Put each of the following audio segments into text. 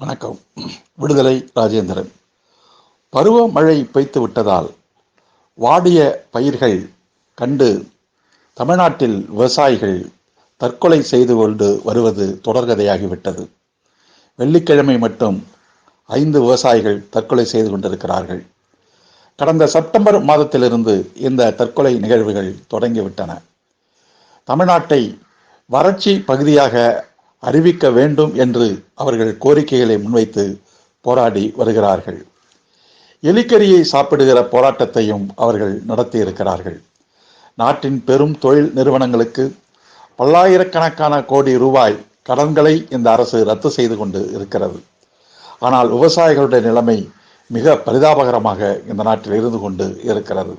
வணக்கம். விடுதலை ராஜேந்திரன். பருவமழை பெய்த்து விட்டதால் வாடிய பயிர்கள் கண்டு தமிழ்நாட்டில் விவசாயிகள் தற்கொலை செய்து கொண்டு வருவது தொடர்கதையாகிவிட்டது. வெள்ளிக்கிழமை மட்டும் ஐந்து விவசாயிகள் தற்கொலை செய்து கொண்டிருக்கிறார்கள். கடந்த செப்டம்பர் மாதத்திலிருந்து இந்த தற்கொலை நிகழ்வுகள் தொடங்கிவிட்டன. தமிழ்நாட்டை வறட்சி பகுதியாக அறிவிக்க வேண்டும் என்று அவர்கள் கோரிக்கைகளை முன்வைத்து போராடி வருகிறார்கள். எலிக்கரியை சாப்பிடுகிற போராட்டத்தையும் அவர்கள் நடத்தி இருக்கிறார்கள் நாட்டின் பெரும் தொழில் நிறுவனங்களுக்கு பல்லாயிரக்கணக்கான கோடி ரூபாய் கடன்களை இந்த அரசு ரத்து செய்து கொண்டு இருக்கிறது. ஆனால் விவசாயிகளுடைய நிலைமை மிக பரிதாபகரமாக இந்த நாட்டில் இருந்து கொண்டு இருக்கிறது.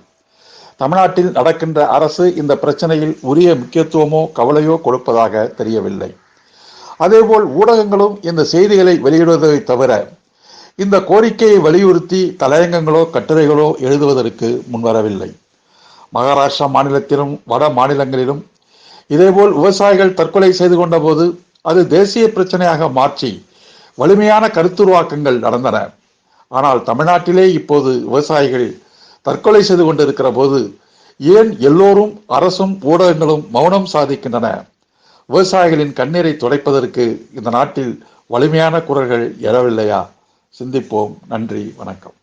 தமிழ்நாட்டில் நடக்கின்ற அரசு இந்த பிரச்சனையில் உரிய முக்கியத்துவமோ கவலையோ கொடுப்பதாக தெரியவில்லை. அதேபோல் ஊடகங்களும் இந்த செய்திகளை வெளியிடுவதை தவிர இந்த கோரிக்கையை வலியுறுத்தி தலையங்கங்களோ கட்டுரைகளோ எழுதுவதற்கு முன்வரவில்லை. மகாராஷ்டிரா மாநிலத்திலும் வட மாநிலங்களிலும் இதேபோல் விவசாயிகள் தற்கொலை செய்து கொண்டபோது அது தேசிய பிரச்சனையாக மாற்றி வலிமையான கருத்துருவாக்கங்கள் நடந்தன. ஆனால் தமிழ்நாட்டிலே இப்போது விவசாயிகள் தற்கொலை செய்து கொண்டிருக்கிற போது ஏன் எல்லோரும் அரசும் ஊடகங்களும் மௌனம் சாதிக்கின்றன? விவசாயிகளின் கண்ணீரை துடைப்பதற்கு இந்த நாட்டில் வலிமையான குரல்கள் எழவில்லையா? சிந்திப்போம். நன்றி. வணக்கம்.